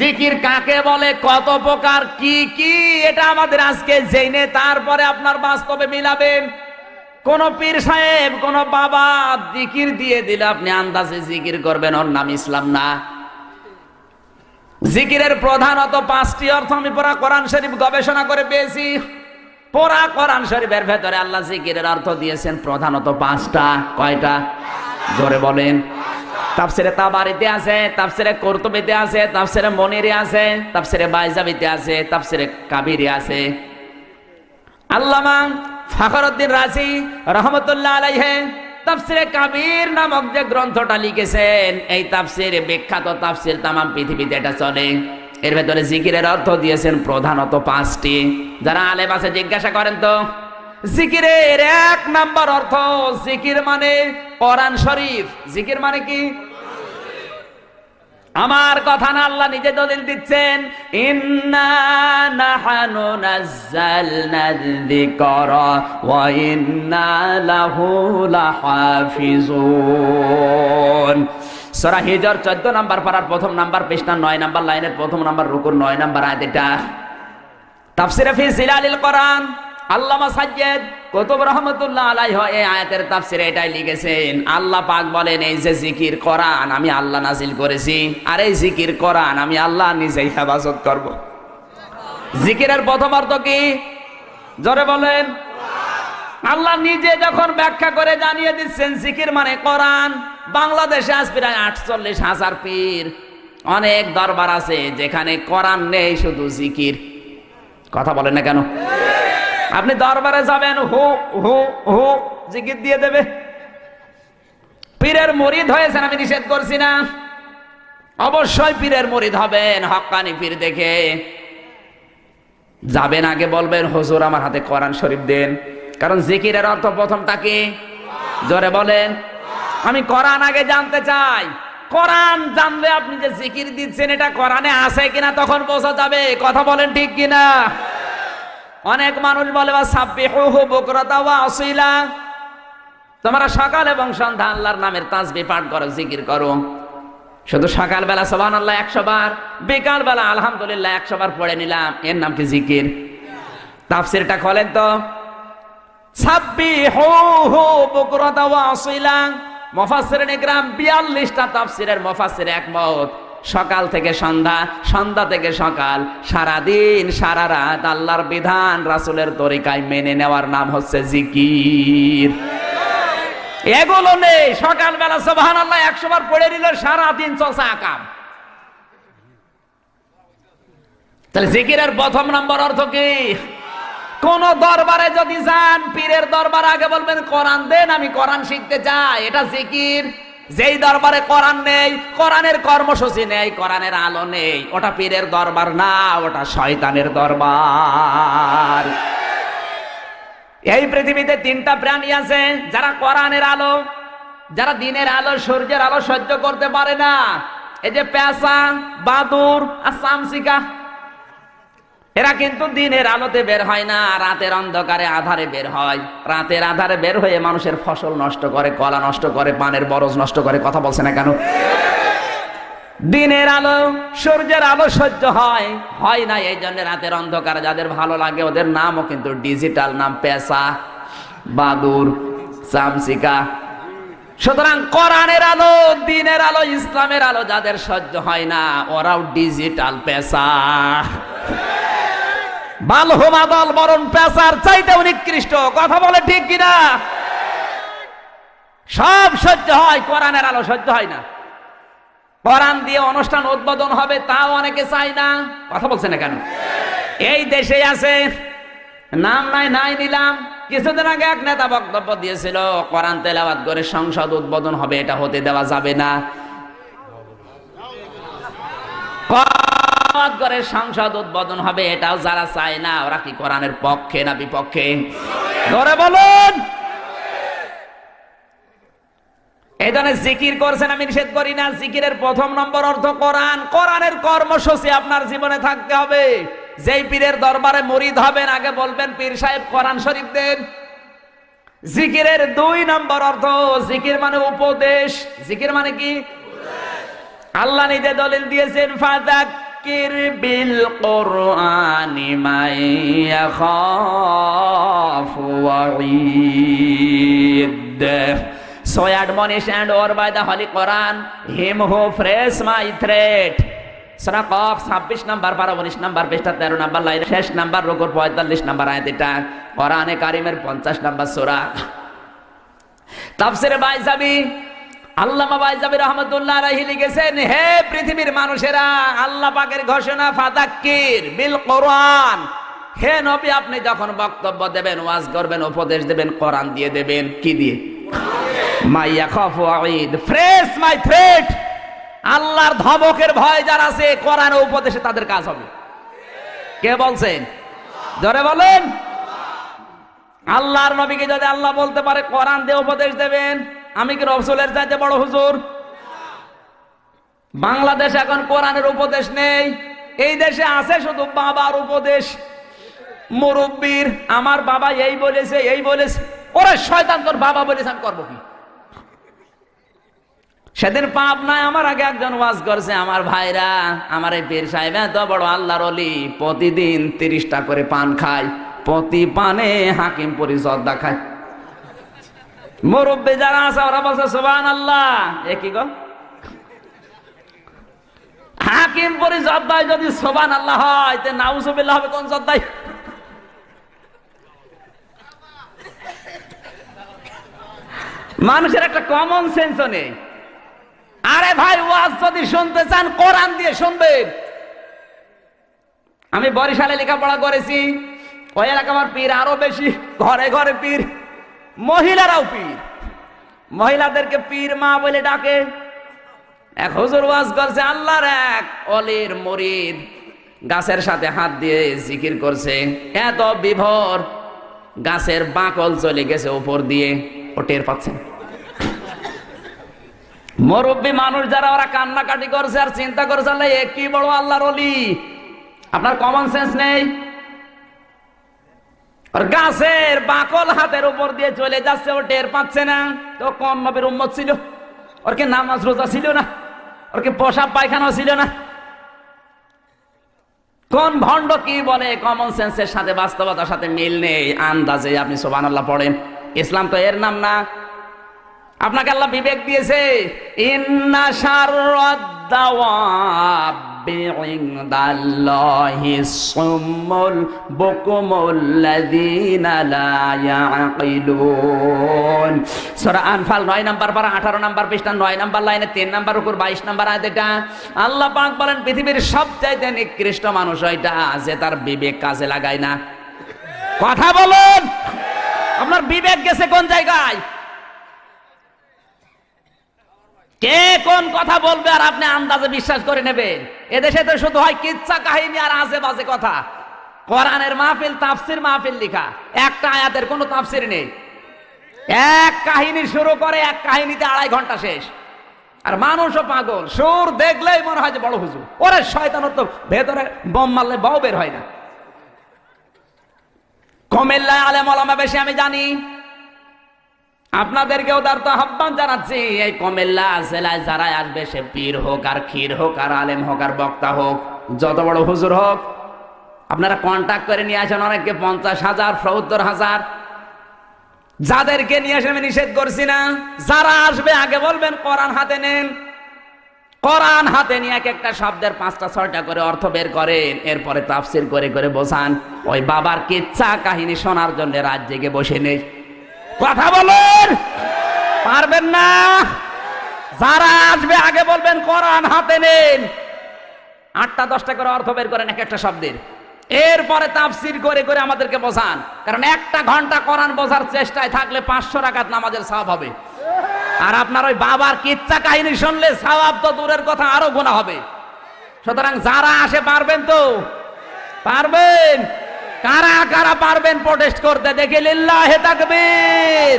জিকির কাকে বলে, কত প্রকার, কি কি, এটা আমাদের আজকে জেনে তারপরে আপনার বাস্তবে মিলাবেন কোন পীর সাহেব, কোন বাবা জিকির দিয়ে দিলে আপনি আন্দাজে জিকির করবেন, ওর নাম ইসলাম না। জিকিরের প্রধানত পাঁচটি অর্থ আমি পড়া কোরআন শরীফ গবেষণা করে পেয়েছি। পড়া কোরআন শরীফের ভেতরে আল্লাহ জিকিরের অর্থ দিয়েছেন, প্রধানত পাঁচটা, কয়টা? জোরে বলেন। তাফসিরে তাবারিতে আছে, তাফসিরে কর্তুবিতে আছে, তাফসিরে মনিরে আছে, তাফসিরে বাইজাবিতে আছে, তাফসিরে কাবিরে আছে। আল্লামা ফখরউদ্দিন রাজি রহমতুল্লাহ আলাইহে তাফসিরে কাবির নামক যে গ্রন্থটা লিখেছেন, এই তাফসিরে বিখ্যাত তাফসির তামাম পৃথিবীতে এটা চলে। এর ভেতরে জিকিরের অর্থ দিয়েছেন প্রধানত পাঁচটি। যারা আলেম আছে, জিজ্ঞাসা করেন তো, জিকিরের এক নাম্বার অর্থ জিকির মানে কোরআন শরীফ। জিকির মানে কি? আমার কথা না আল্লাহ নিজে দলিল দিচ্ছেন। সূরা হিজর 14 নাম্বার পারার প্রথম নাম্বার পৃষ্ঠা 9 নাম্বার লাইনের প্রথম নাম্বার রুকুর 9 নাম্বার আয়াত এটা। তাফসিরে ফি জিলালিল কোরআন। আল্লামা সাজ্জেদ কুতুব রহমতুল্লাহ আলাইহি এই আয়াতের তাফসিরে এটাই লিখেছেন, আল্লাহ পাক বলেন, এই যে জিকির কোরআন আমি আল্লাহ নাজিল করেছি, আর এই জিকির কোরআন আমি আল্লাহ নিজেই হেফাজত করব। জিকিরের প্রথম অর্থ কি? জোরে বলেন। আল্লাহ নিজে যখন ব্যাখ্যা করে জানিয়ে দিচ্ছেন, জিকির মানে কোরআন, বাংলাদেশে আজ প্রায় আটচল্লিশ হাজার পীর, অনেক দরবার আছে যেখানে কোরআন নেই, শুধু জিকির। কথা বলেন না কেন? আপনি দরবারে যাবেন, হু হু হু জিকির দিয়ে দেবে। পীরের মরিদ হয়েছেন, আমি নিষেধ করছি না। অবশ্যই পীরের মরিদ হবেন হক্কানি পীর দেখে। যাবেন আগে বলবেন, হুজুর, আমার হাতে কোরআন শরীফ দেন। কারণ জিকিরের অর্থ প্রথমটা কি? জোরে বলেন। আমি কোরআন আগে জানতে চাই। কোরআন জানলে আপনি যে জিকির দিচ্ছেন, এটা কোরআনে আছে কিনা তখন বোঝা যাবে। কথা বলেন ঠিক কিনা? অনেক মানুষ বলে আসিলা। তোমরা সকাল এবং সন্ধ্যা আল্লাহর নামের তাসবিহ পাঠ করো, জিকির করো। শুধু সকালবেলা সোবান আল্লাহ একশো বার। বিকাল বেলা আলহামদুলিল্লাহ, একশো বার পড়ে নিলাম। এর নাম কি জিকির? তাফসিরটা খোলেন তো। সাব্বিহুহু বুকরাতা ওয়া আসিলা। মুফাসসিরিন ইকরাম 42টা তাফসিরের মুফাসসির একমত। সকাল থেকে সন্ধ্যা সন্ধ্যা থেকে সকাল সারা দিন সারা রাত আল্লাহর বিধান রাসুলের তরিকায় মেনে নেওয়ার নাম হচ্ছে জিকির। এগুলো নেই, সকালবেলা সোবাহান আল্লাহ একশো বার পড়ে নিল সারা দিন চলছে আকাম। তাহলে জিকিরের প্রথম নম্বর অর্থ কি? কোন দরবারে যদি যান, পীরের দরবার আগে বলবেন, কোরআন দেন, আমি কোরআন শিখতে চাই। এটা জিকির। যেই দরবারে কোরআন নেই, কোরআনের কর্মসূচি নেই, কোরআনের আলো নেই, ওটা পীরের দরবার না, ওটা শয়তানের দরবার। এই পৃথিবীতে তিনটা প্রাণী আছে, যারা কোরআনের আলো, যারা দিনের আলো, সূর্যের আলো সহ্য করতে পারে না। এই যে পেঁচা, বাদুর আর সামসিকা এরা কিন্তু দিনের আলোতে বের হয় না, রাতের অন্ধকারে আধারে বের হয়। রাতের আধারে বের হয়ে মানুষের ফসল নষ্ট করে, কলা নষ্ট করে, পানের বরজ নষ্ট করে, কথা বলছে না কেন? দিনের আলো, সূর্যের আলো সহ্য হয় হয় না, এই জন্য রাতের অন্ধকারে যাদের ভালো লাগে ওদের নামও কিন্তু ডিজিটাল, নাম পেশা, বাদুর, চামচিকা। সুতরাং কোরআনের আলো, দিনের আলো, ইসলামের আলো যাদের সহ্য হয় না, ওরাও ডিজিটাল পেশা। বালহুমা দল বরণ পেশার চাইতে নিকৃষ্ট। কথা বলে ঠিক কিনা? সব সহ্য হয়, কোরআনের আলো সহ্য হয় না। কোরআন দিয়ে অনুষ্ঠান উদ্বোধন হবে, তাও অনেকে চায় না। কথা বলছে না কেন? এই দেশে আছে, নাম নাই নাই নিলাম। কিছুদিন আগে এক নেতা বক্তব্য দিয়েছিল, কোরআন তেলাওয়াত করে সংসদ উদ্বোধন হবে, এটা হতে দেওয়া যাবে না। কোরআন করে সংসদ উদ্বোধন হবে, এটাও যারা চায় না, ওরা কি কোরআনের পক্ষে না বিপক্ষে? ধরে বলুন। এই ধরনের জিকির করছেন, আমি নিষেধ করি না, জিকিরের প্রথম নম্বর অর্থ কোরআন। কোরআনের কর্মসূচি আপনার জীবনে থাকতে হবে। যেই পীরের দরবারে মরিদ হবেন, আগে বলবেন, পীর সাহেব, কোরআন শরীফ দেন। জিকিরের দুই নম্বর অর্থ, জিকির মানে উপদেশ। জিকির মানে কি? আল্লাহ নিজে দলিল দিয়েছেন ফাদাক্কির বিল কোরআনি মাই ইয়াখাফু ওয়াঈদ So admonish and or by the Holy Quran him who frees my ছাব্বিশ নাম্বার, বারো উনিশ নাম্বার, পৃষ্ঠা তেরো নাম্বার লাইন, শেষ নাম্বার রোগর পঁয়তাল্লিশ নাম্বার আয়াত এটা। কোরআনে কারিমের পঞ্চাশ নাম্বার সোরা। তাফসিরে বাইজাবি লিখেছেন, হে পৃথিবীর মানুষেরা, আল্লাহ ঘোষণা ফাদাক্কির বিল কোরআন। হে নবী, আপনি যখন বক্তব্য দেবেন, ওয়াজ করবেন, উপদেশ দেবেন, কোরআন দিয়ে দেবেন, কি দিয়ে? ফ্রেশ মাই আল্লাহর ধমকের ভয় যারা আছে, কোরআন উপদেশে তাদের কাজ হবে। কে বলছেন? জোরে বলেন। আল্লাহর নবীকে যদি আল্লাহ বলতে পারে, কোরআন দিয়ে উপদেশ দেবেন আমি কি রসুলের চাইতে বড় হুজুর? বাংলাদেশ এখন কোরআনের উপদেশ নেই। এই দেশে আছে শুধু বাবার উপদেশ। মুরব্বীর, আমার বাবা এই বলেছে এই বলেছে। ওরা শয়তান, তোর বাবা বলেছে, আমি করব কি? সেদিন পাপ নাই, আমার আগে একজন ওয়াজ করছে, আমার ভাইরা, আমার এই পীর সাহেব এত বড় আল্লাহর অলি প্রতিদিন তিরিশটা করে পান খায়, প্রতি পানে হাকিম পরিচর্দা খায়। মুরব্বী যারা আছে, ওরা বলছে সোবান আল্লাহ এ কি গো? হাকিম পরি পরিচর্দায় যদি সোবান আল্লাহ হয়, তে নাউজুবিল্লাহ হবে কোন শ্রদ্ধায় মানুষের একটা কমন সেন্সও নেই। আরে ভাই, ওয়াজ যদি শুনতে চান, কোরআন দিয়ে শুনবেন আমি বরিশালে লেখাপড়া করেছি, ওই এলাকা আমার পীর আরও বেশি, ঘরে ঘরে পীর। মহিলারাও পীর। মহিলাদেরকে পীর মা বলে ডাকে। এক হুজুর ওয়াজ করছে, আল্লাহর এক অলির মরিদ গাছের সাথে হাত দিয়ে জিকির করছে। এত বিভোর, গাছের বাকল চলে গেছে উপর দিয়ে, ও টের পাচ্ছেন মুরব্বী মানুষ যারা, ওরা কান্নাকাটি করছে আর চিন্তা করছে, আল্লাহ কি বড় আল্লাহর অলি? আপনার কমন সেন্স নেই? গাছের বাকল হাতের উপর দিয়ে চলে যাচ্ছে, ও টের পাচ্ছে না। তো কোন নবীর উম্মত ছিল। ওর কি নামাজ রোজা ছিল না। ওর কি পোশাক পায়খানা ছিল না। কোন ভণ্ড কি বলে? কমন সেন্সের সাথে, বাস্তবতার সাথে মিল নেই, আন্দাজে আপনি সোবানাল্লাহ পড়েন। ইসলাম তো এর নাম না। আপনাকে আল্লাহ বিবেক দিয়েছে, ইন্না সূরা আনফাল 9 নাম্বার পারা 18 নাম্বার পৃষ্ঠা 9 নাম্বার লাইনে 3 নাম্বার উপর 22 নাম্বার আয়াত এটা আল্লাহ বলেন, পৃথিবীর সবচাইতে নিকৃষ্ট মানুষ ওইটা যে তার বিবেক কাজে লাগায় না। কথা বলুন! আপনার বিবেক গেছে কোন জায়গায় কে কোন কথা বলবে আর আপনি আন্দাজে বিশ্বাস করে নেবেন? এদেশে তো শুধু হয় কিচ্ছা কাহিনী আর আজে বাজে কথা। কোরআনের মাহফিল, তাফসির মাহফিল লিখা। একটা আয়াতের কোনো তাফসির নেই। এক কাহিনী শুরু করে, এক কাহিনীতে আড়াই ঘণ্টা শেষ। আর মানুষও পাগল। সুর দেখলেই মনে হয় যে বড় হুজুর। ওরে শয়তানোর তো ভেতরে বম মারলে বাও বের হয় না। কমেল্লায় আলেম আলামা বেশি আমি জানি। আপনাদেরকেও তার তো আহ্বান জানাচ্ছি, এই কমেল্লা জেলায় যারাই আসবে, সে পীর হোক আর ক্ষীর হোক আর আলেম হোক আর বক্তা হোক, যত বড় হুজুর হোক, আপনারা কন্ট্যাক্ট করে নিয়ে আসেন অনেককে, পঞ্চাশ হাজার, সত্তর হাজার। যাদেরকে নিয়ে আসে আমি নিষেধ করছি না, যারা আসবে আগে বলবেন, কোরআন হাতে নেন। কোরআন হাতে নিয়ে এক একটা শব্দের পাঁচটা, ছয়টা করে অর্থ বের করেন, এরপরে তাফসির করে করে বোঝান, ওই বাবার কিচ্ছা কাহিনী শোনার জন্য রাত জেগে বসে নেই। কথা বলুন। পারবেন না? যারা আসবে, আগে বলবেন, কোরআন হাতে নেন। আটটা, দশটা করে অর্থ বের করেন এক একটা শব্দের। এরপরে তাফসির করে করে আমাদেরকে বোঝান। কারণ একটা ঘণ্টা কোরআন বোঝার চেষ্টায় থাকলে পাঁচশো রাকাত নামাজের সওয়াব হবে। আর আপনার ওই বাবার কিচ্ছা কাহিনী শুনলে সওয়াব তো দূরের কথা, আরও গোনা হবে। সুতরাং যারা আসে, পারবেন তো? পারবেন? কারা কারা পারবেন প্রোটেস্ট করতে? দেখে লিল্লাহে তাকবীর।